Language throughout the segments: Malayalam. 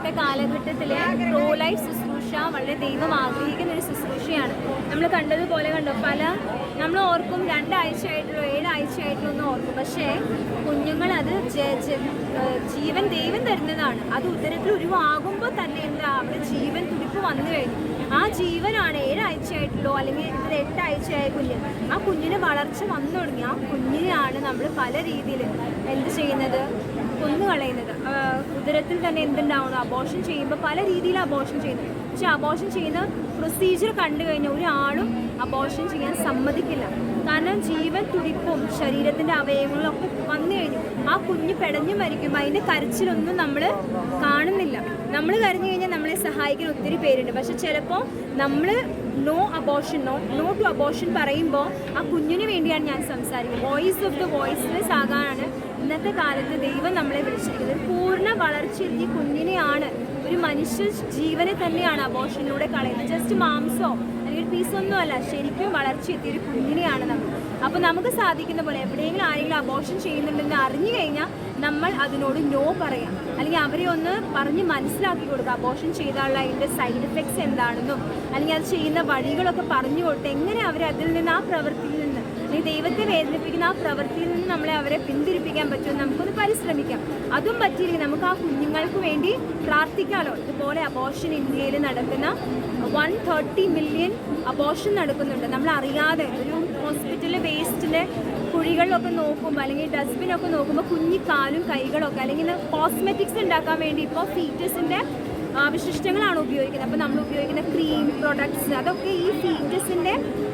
ഇന്നത്തെ കാലഘട്ടത്തിലെ പ്രോ ലൈഫ് ശുശ്രൂഷ വളരെ ദൈവം ആഗ്രഹിക്കുന്ന ഒരു ശുശ്രൂഷയാണ്. നമ്മൾ കണ്ടതുപോലെ കണ്ടോ പല നമ്മൾ ഓർക്കും രണ്ടാഴ്ചയായിട്ടുള്ളൂ ഏഴാഴ്ചയായിട്ടുള്ളൂ ഒന്നും ഓർക്കും. പക്ഷേ കുഞ്ഞുങ്ങൾ അത് ജീവൻ ദൈവം തരുന്നതാണ്. അത് ഉദരത്തിൽ ഉരുവാകുമ്പോൾ തന്നെ എന്താ അവിടെ ജീവൻ തുടിപ്പ് വന്നു കഴിഞ്ഞു. ആ ജീവനാണ് ഏഴാഴ്ചയായിട്ടുള്ളൂ അല്ലെങ്കിൽ ഇത് എട്ടാഴ്ചയായ കുഞ്ഞ്. ആ കുഞ്ഞിന് വളർച്ച വന്നു തുടങ്ങി. ആ കുഞ്ഞിനെയാണ് നമ്മൾ പല രീതിയിൽ എന്ത് ചെയ്യുന്നത്? കൊന്നു കളയുന്നത് ഉദരത്തിൽ തന്നെ എന്തുണ്ടാവണം അബോഷൻ ചെയ്യുമ്പോൾ പല രീതിയിൽ അബോഷൻ ചെയ്യുന്നു. പക്ഷെ അബോഷൻ ചെയ്യുന്ന പ്രൊസീജിയർ കണ്ടു കഴിഞ്ഞാൽ ഒരാളും അബോഷൻ ചെയ്യാൻ സമ്മതിക്കില്ല. കാരണം ജീവൻ തുടിപ്പും ശരീരത്തിന്റെ അവയവങ്ങളൊക്കെ വന്നു കഴിഞ്ഞു. ആ കുഞ്ഞ് പെടഞ്ഞു മരിക്കുമ്പോൾ അതിന്റെ കരച്ചിലൊന്നും നമ്മൾ കാണുന്നില്ല. നമ്മൾ കരഞ്ഞു കഴിഞ്ഞാൽ നമ്മളെ സഹായിക്കാൻ ഒത്തിരി പേരുണ്ട്. പക്ഷെ ചിലപ്പോൾ നമ്മൾ no abortion no no to abortion പറയുമ്പോൾ ആ കുഞ്ഞിന് വേണ്ടിയാണ് ഞാൻ സംസാരിക്കുന്നത്. വോയിസ് ഓഫ് ദ വോയിസ്ലെസ് ആകാനാണ് ഇന്നത്തെ കാലത്ത് ദൈവം നമ്മളെ വിളിച്ചിരിക്കുന്നത്. പൂർണ വളർച്ചയെത്തിയ കുഞ്ഞിനെയാണ് ഒരു മനുഷ്യ ജീവനെ തന്നെയാണ് അബോഷനിലൂടെ കളയുന്നത്. ജസ്റ്റ് മാംസോ അല്ലെങ്കിൽ പീസൊന്നും അല്ല ശരിക്കും വളർച്ചയെത്തിയ ഒരു കുഞ്ഞിനെയാണ് നമ്മൾ. അപ്പോൾ നമുക്ക് സാധിക്കുന്ന പോലെ എവിടെയെങ്കിലും ആരെങ്കിലും അബോഷൻ ചെയ്യുന്നുണ്ടെന്ന് അറിഞ്ഞു കഴിഞ്ഞാൽ നമ്മൾ അതിനോട് നോ പറയാം. അല്ലെങ്കിൽ അവരെ ഒന്ന് പറഞ്ഞ് മനസ്സിലാക്കി കൊടുക്കുക. അബോഷൻ ചെയ്താലുള്ള അതിന്റെ സൈഡ് എഫക്ട്സ് എന്താണെന്നും അല്ലെങ്കിൽ അത് ചെയ്യുന്ന വഴികളൊക്കെ പറഞ്ഞു കൊടുത്ത് എങ്ങനെ അവരെ അതിൽ നിന്ന് ആ പ്രവൃത്തിയിൽ നിന്ന് അല്ലെങ്കിൽ ദൈവത്തെ വേദനിപ്പിക്കുന്ന ആ പ്രവൃത്തിയിൽ നിന്ന് നമ്മളെ അവരെ പിന്തിരിപ്പിക്കാൻ പറ്റും നമുക്കൊന്ന് പരിശ്രമിക്കാം. അതും പറ്റിയില്ലെങ്കിൽ നമുക്ക് ആ കുഞ്ഞുങ്ങൾക്ക് വേണ്ടി പ്രാർത്ഥിക്കാമല്ലോ ഇതുപോലെ അബോഷൻ ഇന്ത്യയിൽ നടക്കുന്ന വൺ തേർട്ടി മില്യൺ അബോഷൻ നടക്കുന്നുണ്ട്. നമ്മൾ അറിയാതെ ഒരു ഹോസ്പിറ്റലിലെ വേസ്റ്റിന്റെ കുഴികളിലൊക്കെ നോക്കുമ്പോൾ അല്ലെങ്കിൽ ഡസ്റ്റ്ബിനൊക്കെ നോക്കുമ്പോൾ കുഞ്ഞി കാലും കൈകളൊക്കെ അല്ലെങ്കിൽ കോസ്മെറ്റിക്സ് ഉണ്ടാക്കാൻ വേണ്ടി ഇപ്പോൾ ഫീറ്റസിന്റെ അവശിഷ്ടങ്ങളാണ് ഉപയോഗിക്കുന്നത്. അപ്പോൾ നമ്മൾ ഉപയോഗിക്കുന്ന ക്രീം പ്രൊഡക്ട്സ് അതൊക്കെ ഈ ഫീറ്റസിന്റെ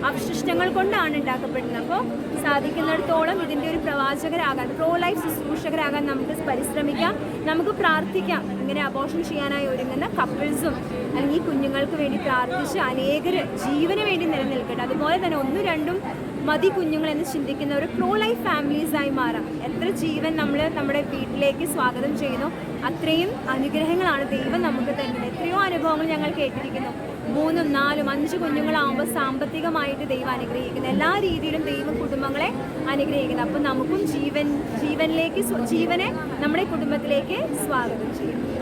അവശിഷ്ടങ്ങൾ കൊണ്ടാണ് ഉണ്ടാക്കപ്പെടുന്നത്. അപ്പോൾ സാധിക്കുന്നിടത്തോളം ഇതിന്റെ ഒരു പ്രവാചകരാകാൻ പ്രോ ലൈഫ് ശുശ്രൂഷകരാകാൻ നമുക്ക് പരിശ്രമിക്കാം. നമുക്ക് പ്രാർത്ഥിക്കാം. ഇങ്ങനെ അബോഷൻ ചെയ്യാനായി ഒരുങ്ങുന്ന കപ്പിൾസും അല്ലെങ്കിൽ കുഞ്ഞുങ്ങൾക്ക് വേണ്ടി പ്രാർത്ഥിച്ച് അനേകർ ജീവന് വേണ്ടി നിലനിൽക്കട്ടെ. അതുപോലെ തന്നെ ഒന്നും രണ്ടും മതി കുഞ്ഞുങ്ങളെന്ന് ചിന്തിക്കുന്ന ഒരു പ്രോ ലൈഫ് ഫാമിലീസായി മാറാം. എത്ര ജീവൻ നമ്മൾ നമ്മുടെ വീട്ടിലേക്ക് സ്വാഗതം ചെയ്യുന്നു അത്രയും അനുഗ്രഹങ്ങളാണ് ദൈവം നമുക്ക് തരുന്നത്. എത്രയോ അനുഭവങ്ങൾ ഞങ്ങൾ കേട്ടിരിക്കുന്നു. മൂന്നും നാലും അഞ്ച് കുഞ്ഞുങ്ങളാവുമ്പോൾ സാമ്പത്തികമായിട്ട് ദൈവം അനുഗ്രഹിക്കുന്നു. എല്ലാ രീതിയിലും ദൈവം കുടുംബങ്ങളെ അനുഗ്രഹിക്കുന്നു. അപ്പം നമുക്കും ജീവൻ ജീവനിലേക്ക് ജീവനെ നമ്മുടെ കുടുംബത്തിലേക്ക് സ്വാഗതം ചെയ്യാം